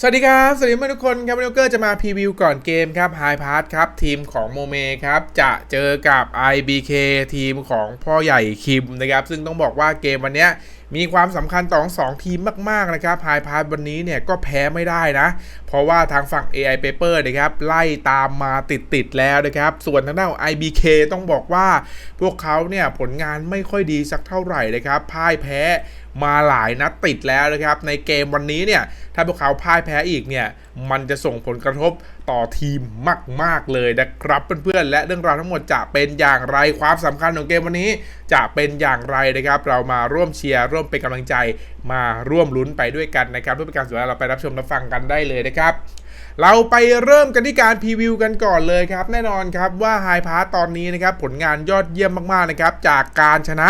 สวัสดีครับ สวัสดีทุกคนครับวันนี้เกอร์จะมาพรีวิวก่อนเกมครับไฮพาร์ทครับทีมของโมเมครับจะเจอกับ IBK ทีมของพ่อใหญ่คิมนะครับ ซึ่งต้องบอกว่าเกมวันเนี้ย มีความสำคัญต่อสองทีมมากๆนะครับ High Pass วันนี้เนี่ยก็แพ้ไม่ได้นะ เพราะว่าทางฝั่ง AI Paper นะครับไล่ตามมาติดๆแล้วนะครับ ส่วนทางด้านของ IBK ต้องบอกว่าพวกเขาเนี่ยผลงานไม่ค่อยดีสักเท่าไหร่นะครับพ่ายแพ้มาหลายนัดติดแล้วนะครับ ในเกมวันนี้เนี่ยถ้าพวกเขาพ่ายแพ้อีกเนี่ย มันจะส่งผลกระทบต่อทีมมาก ๆ เลยนะครับเพื่อนๆและเรื่องราวทั้งหมดจะเป็นอย่างไรความสำคัญของเกมวันนี้ จะเป็นอย่างไรนะครับ เรามาร่วมเชียร์ร่วมเป็นกำลังใจมาร่วมลุ้นไปด้วยกันนะครับเพื่อเป็นการสวนเราไปรับชมรับฟังกันได้เลยนะครับ เราไปเริ่มกันที่การพรีวิวกันก่อนเลยครับ แน่นอนครับว่าไฮพาร์ตอนนี้นะครับผลงานยอดเยี่ยมมากๆนะครับจากการชนะ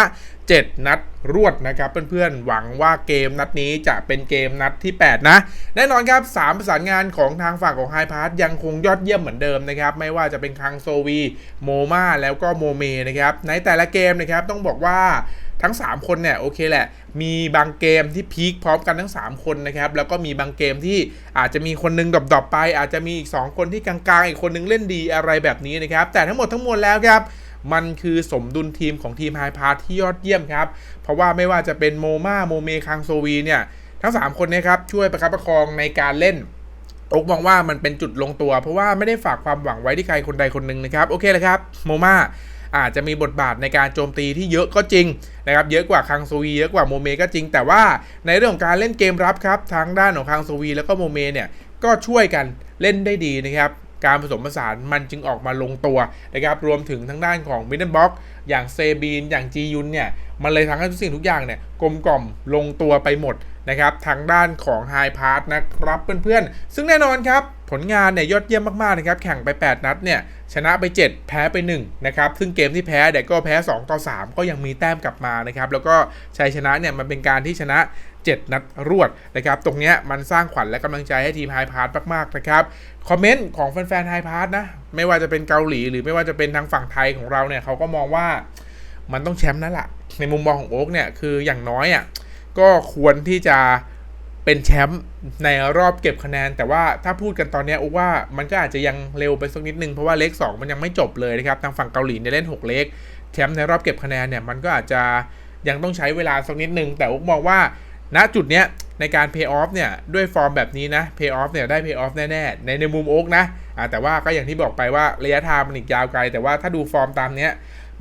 7 นัดรวดนะครับเพื่อนๆหวังว่าเกมนัดนี้จะเป็นเกมนัดที่ 8 นะ แน่นอนครับ 3 ประสานงานของทางฝั่งของไฮพาร์ยังคงยอดเยี่ยมเหมือนเดิมนะครับ ไม่ว่าจะเป็นคังโซวี โมมาแล้วก็โมเมนะครับในแต่ละเกมนะครับต้องบอกว่า ทั้ง 3 คนเนี่ยโอเคแหละ มีบางเกมที่พีคพร้อมกันทั้ง 3 คนนะครับ แล้วก็มีบางเกมที่อาจจะมีคนนึงดรอปๆไป อาจจะมีอีก 2 คนที่กลางๆ อีกคนนึงเล่นดีอะไรแบบนี้นะครับ แต่ทั้งหมดทั้งมวลแล้วครับมันคือสมดุลทีมของทีมไฮพาร์ที่ยอดเยี่ยมครับ เพราะว่าไม่ว่าจะเป็นโมมาโมเมคังโซวีเนี่ย ทั้ง 3 คนนะครับ ช่วยประคับประคองในการเล่นอกมองว่ามันเป็นจุดลงตัว เพราะว่าไม่ได้ฝากความหวังไว้ที่ใครคนใดคนหนึ่งนะครับ โอเคเลยครับ โมมา อาจจะมีบทบาทในการโจมตีที่เยอะก็จริงนะครับเยอะกว่าคังโซวีเยอะกว่าโมเมก็จริง แต่ว่าในเรื่องของการเล่นเกมรับครับทางด้านของคังโซวีแล้วก็โมเมเนี่ยก็ช่วยกันเล่นได้ดีนะครับการผสมผสานมันจึงออกมาลงตัวนะครับรวมถึงทางด้านของมิดเดิลบ็อกอย่างเซบีนอย่างจียุนเนี่ยมันเลยทำให้ทุกสิ่งทุกอย่างเนี่ยกลมกล่อมลงตัวไปหมด นะครับทางด้านของไฮพาร์ทนะครับเพื่อนๆ ซึ่งแน่นอนครับ ผลงานเนี่ยยอดเยี่ยมมากๆนะครับแข่งไป 8 นัดเนี่ยชนะไป 7 แพ้ไป 1 นะครับ ซึ่งเกมที่แพ้เด็กก็แพ้ 2 ต่อ 3 ก็ยังมีแต้มกลับมานะครับแล้วก็ชัยชนะเนี่ยมันเป็นการที่ชนะ 7 นัดรวดนะครับ ตรงเนี้ยมันสร้างขวัญและกำลังใจให้ทีมไฮพาร์ทมากๆนะครับคอมเมนต์ของแฟนๆไฮพาร์ทนะไม่ว่าจะเป็นเกาหลี หรือไม่ว่าจะเป็นทางฝั่งไทยของเราเนี่ยเขาก็มองว่ามันต้องแชมป์นั่นแหละในมุมมองของโอ๊กเนี่ยคืออย่างน้อยอะ ก็ควรที่จะเป็นแชมป์ในรอบเก็บคะแนน แต่ว่าถ้าพูดกันตอนนี้โอ๊กว่ามันก็อาจจะยังเร็วไปสักนิดนึง เพราะว่าเลข2มันยังไม่จบเลยนะครับ ทางฝั่งเกาหลีเนี่ยเล่น 6 เลขแชมป์ในรอบเก็บคะแนนเนี่ยมันก็อาจจะยังต้องใช้เวลาสักนิดนึง แต่อ๊กมองว่าณจุดเนี้ยในการ pay off เนี่ยด้วยฟอร์มแบบนี้นะ pay off เนี่ยได้ pay off แน่ๆในในมุมโอ๊กนะอ่าแต่ว่าก็อย่างที่บอกไปว่าระยะทางมันอีกยาวไกล แต่ว่าถ้าดูฟอร์มตามเนี้ย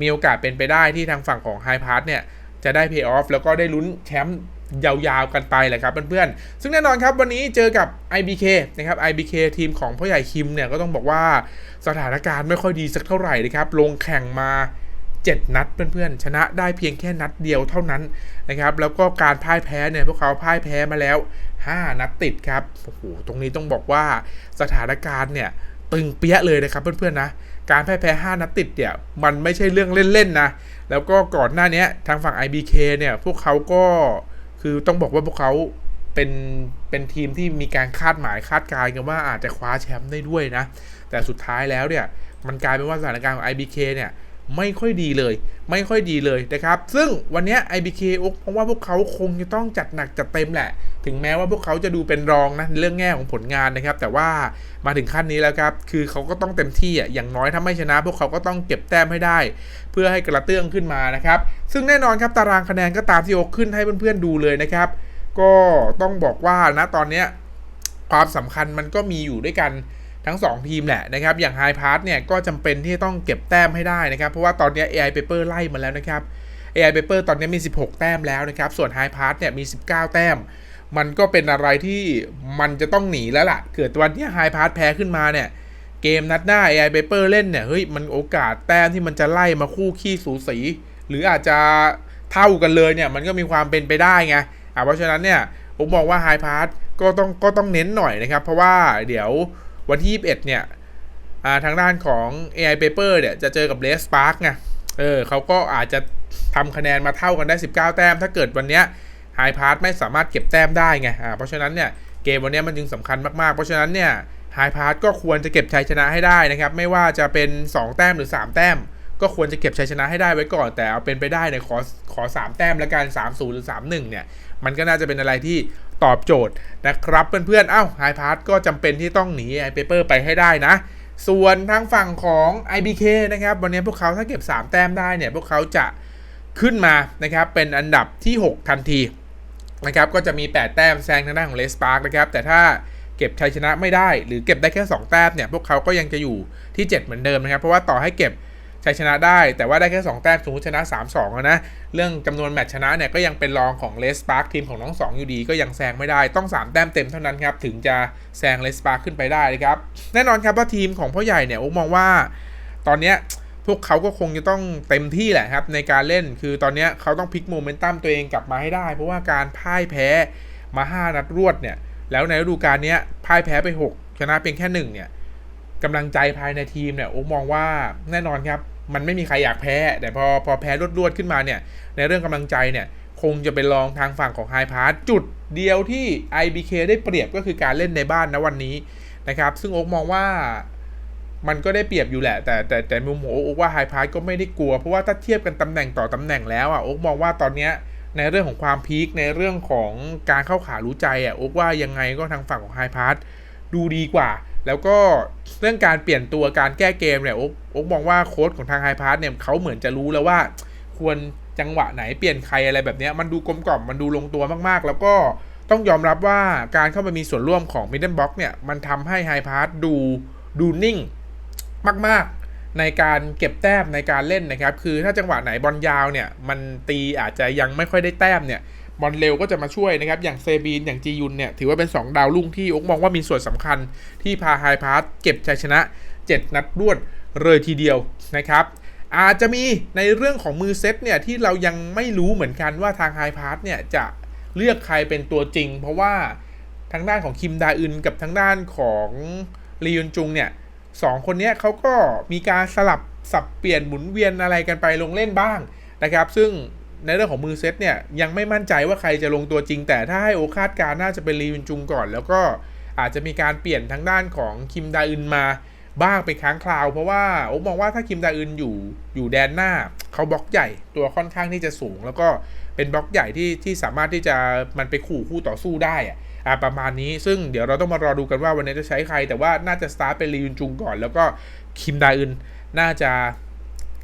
มีโอกาสเป็นไปได้ที่ทางฝั่งของ High Pass เนี่ย จะได้ pay off แล้วก็ได้ลุ้นแชมป์ยาวๆกันไปแหละครับเพื่อนๆ ซึ่งแน่นอนครับวันนี้เจอกับ IBK นะครับ IBK ทีมของพ่อใหญ่คิมเนี่ยก็ต้องบอกว่าสถานการณ์ไม่ค่อยดีสักเท่าไหร่นะครับ ลงแข่งมา 7 นัดเพื่อนๆ ชนะได้เพียงแค่นัดเดียวเท่านั้นนะครับ แล้วก็การพ่ายแพ้เนี่ยพวกเขาพ่ายแพ้มาแล้ว 5 นัดติดครับ โอ้โห ตรงนี้ต้องบอกว่าสถานการณ์เนี่ยตึงเปี้ยเลยนะครับเพื่อนๆนะ การแพ้แพ้5นัดติดเนี่ยมันไม่ใช่เรื่องเล่นๆนะ แล้วก็ก่อนหน้านี้ทางฝั่ง IBK เนี่ยพวกเขาก็คือต้องบอกว่าพวกเขาเป็นเป็นทีมที่มีการคาดหมายคาดการณ์กันว่าอาจจะคว้าแชมป์ได้ด้วยนะ แต่สุดท้ายแล้วเนี่ยมันกลายเป็นว่าสถานการณ์ของ IBK เนี่ย ไม่ค่อยดีเลย ไม่ค่อยดีเลยนะครับ ซึ่งวันนี้ IBK อุ๊กเพราะว่าพวกเขาคงจะต้องจัดหนักจัดเต็มแหละ ถึงแม้ว่าพวกเขาจะดูเป็นรองนะเรื่องแง่ของผลงานนะครับ แต่ว่ามาถึงขั้นนี้แล้วครับ คือเขาก็ต้องเต็มที่อะอย่างน้อยถ้าไม่ชนะ พวกเขาก็ต้องเก็บแต้มให้ได้ เพื่อให้กระเตื้องขึ้นมานะครับ ซึ่งแน่นอนครับตารางคะแนนก็ตามที่โอ๊กขึ้นให้เพื่อนๆดูเลยนะครับ ก็ต้องบอกว่านะตอนนี้ความสำคัญมันก็มีอยู่ด้วยกัน ทั้ง 2 ทีมแหละนะครับ อย่าง High Pass เนี่ยก็จำเป็นที่ต้องเก็บแต้มให้ได้นะครับ เพราะว่าตอนนี้ AI Paper ไล่มาแล้วนะครับ AI Paper ตอนนี้มี 16 แต้มแล้วนะครับ ส่วน High Pass เนี่ยมี 19 แต้ม มันก็เป็นอะไรที่มันจะต้องหนีแล้วล่ะ เกิดวันที่ High Pass แพ้ขึ้นมาเนี่ย เกมนัดหน้า AI Paper เล่นเนี่ยเฮ้ยมันโอกาสแต้มที่มันจะไล่มาคู่ขี้สูสี หรืออาจจะเท่ากันเลยเนี่ยมันก็มีความเป็นไปได้ไงอะเพราะฉะนั้นเนี่ยผมมองว่า High Pass ก็ต้องก็ต้องเน้นหน่อยนะครับ เพราะว่าเดี๋ยว วันที่ 21 เนี่ยทางด้านของ AI Paper เนี่ยจะเจอกับ r e Spark ไงเออเขาก็อาจจะทำคะแนนมาเท่ากันได้ 19 แต้ม ถ้าเกิดวันเนี้ย High Pass ไม่สามารถเก็บแต้มได้ไงอ่าเพราะฉะนั้นเนี่ยเกมวันนี้มันจึงสำคัญมาก ๆ เพราะฉะนั้นเนี่ย High Pass ก็ควรจะเก็บชัยชนะให้ได้นะครับ ไม่ว่าจะเป็น 2 แต้มหรือ 3 แต้ม ก็ควรจะเก็บชัยชนะให้ได้ไว้ก่อน แต่เอาเป็นไปได้เนี่ยขอขอ 3 แต้มแล้วกัน3 0หรือ 3 1 เนี่ย มันก็น่าจะเป็นอะไรที่ ตอบโจทย์นะครับเพื่อนๆเอ้าไฮพาร์ก็จำเป็นที่ต้องหนีไอเปเปอร์ไปให้ได้นะ ส่วนทางฝั่งของ IBK นะครับ วันนี้พวกเขาถ้าเก็บ 3 แต้มได้เนี่ย พวกเขาจะขึ้นมานะครับเป็นอันดับที่ 6 ทันทีนะครับก็จะมี 8 แต้มแซงทางด้านของเลสปาร์กนะครับแต่ถ้าเก็บชัยชนะไม่ได้ หรือเก็บได้แค่ 2 แต้มเนี่ยพวกเขาก็ยังจะอยู่ที่ 7 เหมือนเดิมนะครับ เพราะว่าต่อให้เก็บ ชัยชนะได้ แต่ว่าได้แค่ 2 แต้มสมมติชนะ 3-2นะเรื่องจำนวนแมตช์ชนะเนี่ยก็ยังเป็นรองของเลสปาร์กทีมของน้อง2อยู่ดีก็ยังแซงไม่ได้ต้อง 3 แต้มเต็มเท่านั้นครับถึงจะแซงเลสปาร์กขึ้นไปได้นะครับแน่นอนครับว่าทีมของพ่อใหญ่เนี่ยโอ้มองว่าตอนเนี้ยพวกเขาก็คงจะต้องเต็มที่แหละครับในการเล่นคือตอนนี้เขาต้องพลิกโมเมนตัมตัวเองกลับมาให้ได้ เพราะว่าการพ่ายแพ้มา 5 นัดรวดเนี่ย แล้วในฤดูกาลนี้พ่ายแพ้ไป 6 ชนะเพียงแค่ 1 เนี่ยกำลังใจภายในทีมเนี่ยโอ้มองว่าแน่นอนครับ มันไม่มีใครอยากแพ้ แต่พอพอแพ้รวดๆขึ้นมาเนี่ย ในเรื่องกำลังใจเนี่ยคงจะเป็นรองทางฝั่งของไฮพาร์จุดเดียวที่ IBK ได้เปรียบก็คือการเล่นในบ้านนะวันนี้นะครับ ซึ่งโอ๊กมองว่ามันก็ได้เปรียบอยู่แหละ แต่แต่แต่มุมของโอ๊กว่าไฮพาร์ก็ไม่ได้กลัว เพราะว่าถ้าเทียบกันตำแหน่งต่อตำแหน่งแล้วอะโอ๊กมองว่าตอนเนี้ยในเรื่องของความพีคในเรื่องของการเข้าขารู้ใจอะโอ๊กว่ายังไงก็ทางฝั่งของไฮพาร์ดูดีกว่า แล้วก็เรื่องการเปลี่ยนตัวการแก้เกมเนี่ยโอ๊กมองว่าโค้ชของทางไฮพาร์เนี่ยเขาเหมือนจะรู้แล้วว่า ควรจังหวะไหนเปลี่ยนใครอะไรแบบนี้มันดูกลมกล่อมมันดูลงตัวมากๆ แล้วก็ต้องยอมรับว่าการเข้ามามีส่วนร่วมของมิดเดิลบ็อกเนี่ยมันทำให้ไฮพาร์ดูดูนิ่งมากๆ ในการเก็บแต้มในการเล่นนะครับ คือถ้าจังหวะไหนบอลยาวเนี่ย มันตีอาจจะยังไม่ค่อยได้แต้มเนี่ย บอลเร็วก็จะมาช่วยนะครับ อย่างเซบีน อย่างจียุนเนี่ย ถือว่าเป็น 2 ดาวรุ่งที่อกมองว่ามีส่วนสำคัญที่พาไฮพาร์เก็บชัยชนะ 7 นัดรวดเลยทีเดียวนะครับอาจจะมีในเรื่องของมือเซตเนี่ย ที่เรายังไม่รู้เหมือนกันว่าทางไฮพาร์เนี่ย จะเลือกใครเป็นตัวจริง เพราะว่าทางด้านของคิมดาอึนกับทางด้านของลียุนจุงเนี่ยสองคนนี้เขาก็มีการสลับสับเปลี่ยนหมุนเวียนอะไรกันไปลงเล่นบ้างนะครับ ซึ่ง ในเรื่องของมือเซตเนี่ยยังไม่มั่นใจว่าใครจะลงตัวจริง แต่ถ้าให้โอคาดการน่าจะเป็นลียุนจุงก่อน แล้วก็อาจจะมีการเปลี่ยนทางด้านของคิมดาอึนมาบ้างเป็นครั้งคราว เพราะว่าโอ้มองว่าถ้าคิมดาอึนอยู่อยู่แดนหน้าเขาบล็อกใหญ่ตัวค่อนข้างที่จะสูง แล้วก็เป็นบล็อกใหญ่ที่ที่สามารถที่จะมันไปขู่คู่ต่อสู้ได้อะอ่าประมาณนี้ซึ่งเดี๋ยวเราต้องมารอดูกันว่าวันนี้จะใช้ใคร แต่ว่าน่าจะสตาร์ทเป็นลียุนจุงก่อน แล้วก็คิมดาอึนน่าจะ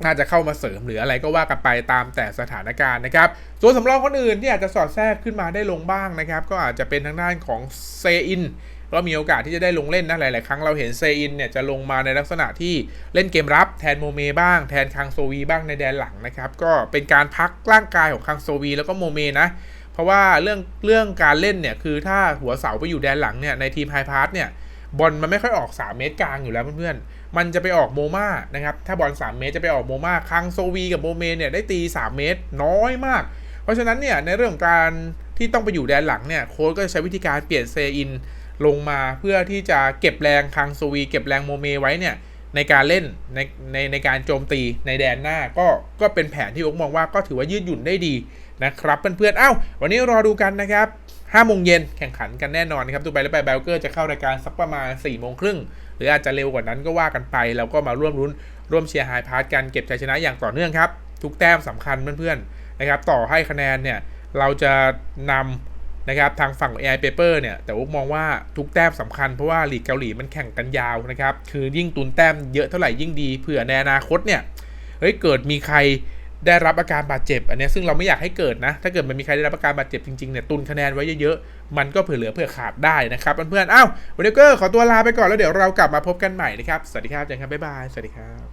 น่าจะเข้ามาเสริมหรืออะไรก็ว่ากันไปตามแต่สถานการณ์นะครับส่วนสำรองคนอื่นที่อาจจะสอดแทรกขึ้นมาได้ลงบ้างนะครับ ก็อาจจะเป็นทางด้านของเซอินก็มีโอกาสที่จะได้ลงเล่นนะหลาย ๆ ครั้งเราเห็นเซอินเนี่ยจะลงมาในลักษณะที่เล่นเกมรับแทนโมเมบ้างแทนคังโซวีบ้างในแดนหลังนะครับ ก็เป็นการพักร่างกายของคังโซวีแล้วก็โมเมนะ เพราะว่าเรื่องเรื่องการเล่นเนี่ยคือถ้าหัวเสาไปอยู่แดนหลังเนี่ยในทีมไฮพาร์ตเนี่ยบอลมันไม่ค่อยออก 3 เมตรกลางอยู่แล้วเพื่อนๆ มันจะไปออกโมมานะครับ ถ้าบอล3 เมตรจะไปออกโมมาคังโซวีกับโมเมเนี่ยได้ตี 3 เมตรน้อยมาก เพราะฉะนั้นเนี่ยในเรื่องของการที่ต้องไปอยู่แดนหลังเนี่ยโค้ชก็ใช้วิธีการเปลี่ยนเซอินลงมาเพื่อที่จะเก็บแรงคังโซวี เก็บแรงโมเมไว้เนี่ยในการเล่นในในในการโจมตีในแดนหน้าก็ก็เป็นแผนที่อกมองว่าก็ถือว่ายืดหยุ่นได้ดีนะครับเพื่อนๆเอ้า วันนี้รอดูกันนะครับ5โมงเย็นแข่งขันกันแน่นอนนครับตูไปและไปเบลเกอร์จะเข้ารายการสักประมาณ4โมงครึ่ง รืออาจจะเร็วกว่านั้นก็ว่ากันไป แล้วก็มาร่วมรุ้นร่วมเชียร์ไฮพาร์ตกันเก็บชัยชนะอย่างต่อเนื่องครับ ทุกแต้มสำคัญเพื่อนๆนะครับ ต่อให้คะแนนเนี่ยเราจะนำนะครับทางฝั่ง AI Paper เนี่ย แต่ว่ามองว่าทุกแต้มสำคัญเพราะว่าลีกเกาหลีมันแข่งกันยาวนะครับ คือยิ่งตุนแต้มเยอะเท่าไหร่ยิ่งดีเผื่อในอนาคตเนี่ยเฮ้ยเกิดมีใครได้รับอาการบาดเจ็บ อันนี้ซึ่งเราไม่อยากให้เกิดนะ ถ้าเกิดมันมีใครได้รับอาการบาดเจ็บจริงๆเนี่ยตุนคะแนนไว้เยอะๆ มันก็เผื่อเหลือเผื่อขาดได้นะครับเพื่อนๆอ้าววันนี้ก็ขอตัวลาไปก่อนแล้วเดี๋ยวเรากลับมาพบกันใหม่นะครับสวัสดีครับจันครับบ๊ายบายสวัสดีครับ